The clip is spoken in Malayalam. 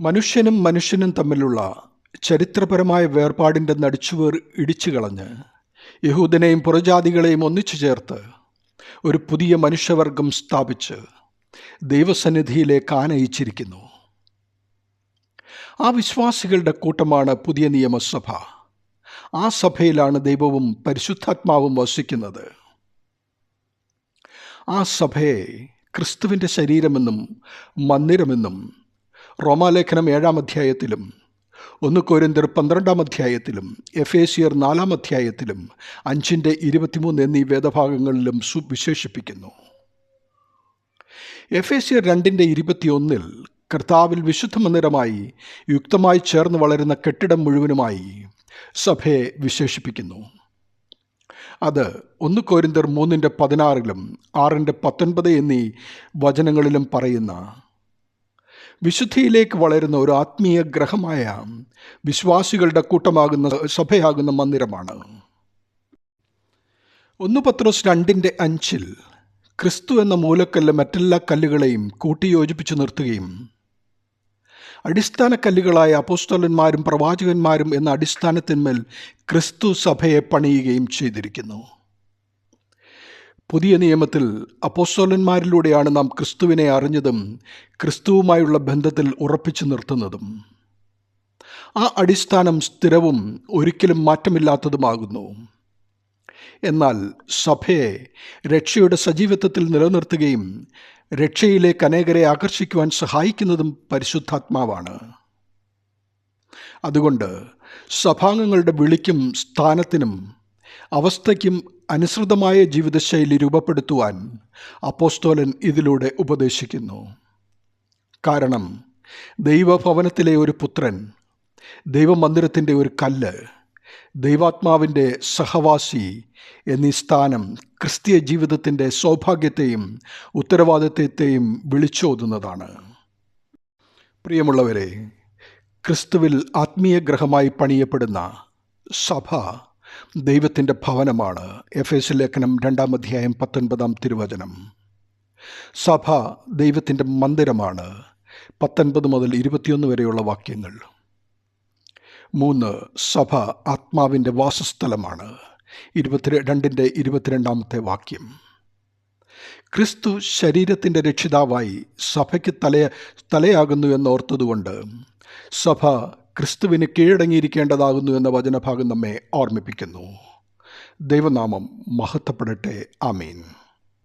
മനുഷ്യനും മനുഷ്യനും തമ്മിലുള്ള ചരിത്രപരമായ വേർപാടിന്റെ നടിച്ചുവേർ ഇടിച്ചു കളഞ്ഞ് യഹൂദനെയും പുറജാതികളെയും ഒന്നിച്ചു ചേർത്ത് ഒരു പുതിയ മനുഷ്യവർഗം സ്ഥാപിച്ച് ദൈവസന്നിധിയിലേക്ക് ആനയിച്ചിരിക്കുന്നു ആ വിശ്വാസികളുടെ കൂട്ടമാണ് പുതിയ നിയമസഭ. ആ സഭയിലാണ് ദൈവവും പരിശുദ്ധാത്മാവും വസിക്കുന്നത്. ആ സഭയെ ക്രിസ്തുവിന്റെ ശരീരമെന്നും മന്ദിരമെന്നും റോമാലേഖനം ഏഴാം അധ്യായത്തിലും ഒന്ന് കോരിന്തർ പന്ത്രണ്ടാം അധ്യായത്തിലും എഫേസിയർ നാലാം അധ്യായത്തിലും അഞ്ചിന്റെ ഇരുപത്തിമൂന്ന് എന്നീ വേദഭാഗങ്ങളിലും സുവിശേഷിപ്പിക്കുന്നു എഫേസിയർ രണ്ടിന്റെ ഇരുപത്തിയൊന്നിൽ കർത്താവിൽ വിശുദ്ധ മന്ദിരമായി യുക്തമായി ചേർന്ന് വളരുന്ന കെട്ടിടം മുഴുവനുമായി സഭയെ വിശേഷിപ്പിക്കുന്നു. അത് ഒന്ന് കോരിന്തർ മൂന്നിന്റെ പതിനാറിലും ആറിന്റെ പത്തൊൻപത് എന്നീ വചനങ്ങളിലും പറയുന്ന വിശുദ്ധിയിലേക്ക് വളരുന്ന ഒരു ആത്മീയ ഗ്രഹമായ വിശ്വാസികളുടെ കൂട്ടമാകുന്ന സഭയാകുന്ന മന്ദിരമാണ്. ഒന്ന് പത്രോസ് രണ്ടിന്റെ അഞ്ചിൽ ക്രിസ്തു എന്ന മൂലക്കല്ല് മറ്റെല്ലാ കല്ലുകളെയും കൂട്ടിയോജിപ്പിച്ചു നിർത്തുകയും അടിസ്ഥാന കല്ലുകളായ അപ്പോസ്തലന്മാരും പ്രവാചകന്മാരും എന്ന അടിസ്ഥാനത്തിന്മേൽ ക്രിസ്തു സഭയെ പണിയുകയും ചെയ്തിരിക്കുന്നു. പുതിയ നിയമത്തിൽ അപ്പോസ്തോലന്മാരിലൂടെയാണ് നാം ക്രിസ്തുവിനെ അറിഞ്ഞതും ക്രിസ്തുവുമായുള്ള ബന്ധത്തിൽ ഉറപ്പിച്ചു നിർത്തുന്നതും. ആ അടിസ്ഥാനം സ്ഥിരവും ഒരിക്കലും മാറ്റമില്ലാത്തതുമാകുന്നു. എന്നാൽ സഭയെ രക്ഷയുടെ സജീവത്വത്തിൽ നിലനിർത്തുകയും രക്ഷയിലേക്ക് അനേകരെ ആകർഷിക്കുവാൻ സഹായിക്കുന്നതും പരിശുദ്ധാത്മാവാണ്. അതുകൊണ്ട് സഭാംഗങ്ങളുടെ വിളിക്കും സ്ഥാനത്തിനും അവസ്ഥയ്ക്കും അനുസൃതമായ ജീവിതശൈലി രൂപപ്പെടുത്തുവാൻ അപ്പോസ്തോലൻ ഇതിലൂടെ ഉപദേശിക്കുന്നു. കാരണം ദൈവഭവനത്തിലെ ഒരു പുത്രൻ ദൈവമന്ദിരത്തിന്റെ ഒരു കല്ല് ദൈവാത്മാവിന്റെ സഹവാസി എന്നീ സ്ഥാനം ക്രിസ്തീയ ജീവിതത്തിന്റെ സൗഭാഗ്യത്തെയും ഉത്തരവാദിത്വത്തെയും വിളിച്ചോതുന്നതാണ്. പ്രിയമുള്ളവരെ ക്രിസ്തുവിൽ ആത്മീയ ഗ്രഹമായി പണിയപ്പെടുന്ന സഭ ദൈവത്തിന്റെ ഭവനമാണ് എഫ് എസ് ലേഖനം രണ്ടാം അധ്യായം പത്തൊൻപതാം തിരുവചനം. സഭ ദൈവത്തിന്റെ മന്ദിരമാണ്. പത്തൊൻപത് മുതൽ ഇരുപത്തിയൊന്ന് വരെയുള്ള വാക്യങ്ങൾ. മൂന്ന് സഭ ആത്മാവിന്റെ വാസസ്ഥലമാണ്. ഇരുപത്തി രണ്ടിന്റെ ഇരുപത്തിരണ്ടാമത്തെ വാക്യം. ക്രിസ്തു ശരീരത്തിന്റെ രക്ഷിതാവായി സഭയ്ക്ക് തലയ തലയാകുന്നു എന്നോർത്തതുകൊണ്ട് സഭ ക്രിസ്തുവിന് കീഴടങ്ങിയിരിക്കേണ്ടതാകുന്നു എന്ന വചനഭാഗം നമ്മെ ഓർമ്മിപ്പിക്കുന്നു. ദൈവനാമം മഹത്വപ്പെടട്ടെ. ആമീൻ.